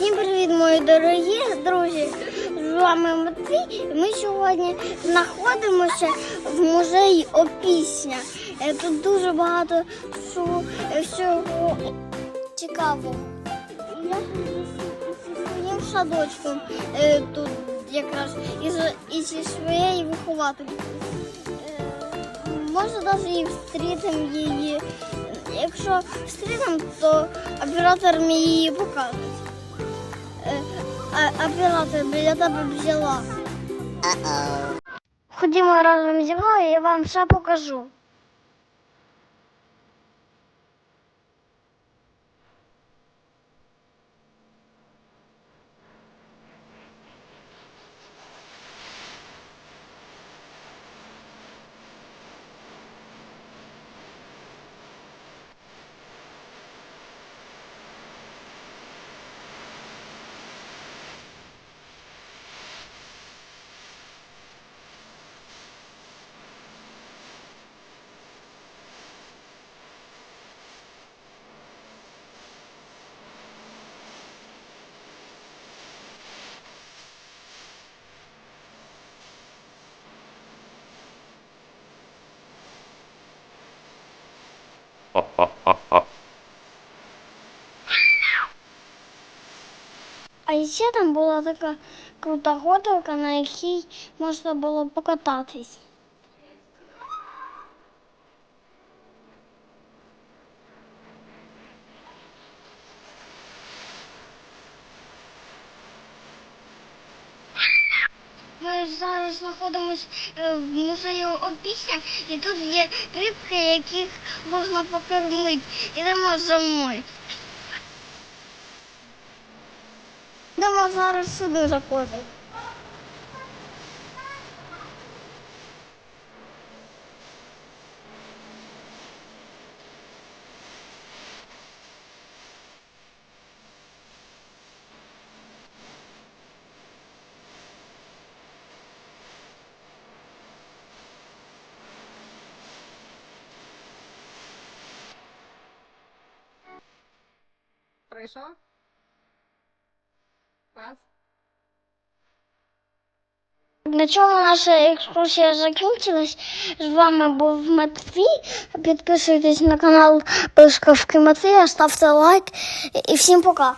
Всім привіт, мої дорогі друзі! З вами Матвій. Ми сьогодні знаходимося в музеї Опісня. Е, Тут дуже багато всього, е, всього цікавого. Я зі своїм садочком е, тут якраз і, зі своєю вихователькою. Може навіть і встрітимо її. Якщо встрітимо, то оператор мені її покаже. Оператор біля тебе взяла. Ходімо разом зі мною, я вам все покажу. А ще там була така крута ходилка, на якій можна було покататись. Ми зараз знаходимося е, в музеї Опісня, і тут є рибки, яких можна покормити. Ідемо за мною. Йдемо зараз сюди заходимо. Прийшов? Вас? На цьому наша екскурсія закінчилась. З вами був Матвій. Підписуйтесь на канал Пискавки Матвія, ставте лайк і всім пока.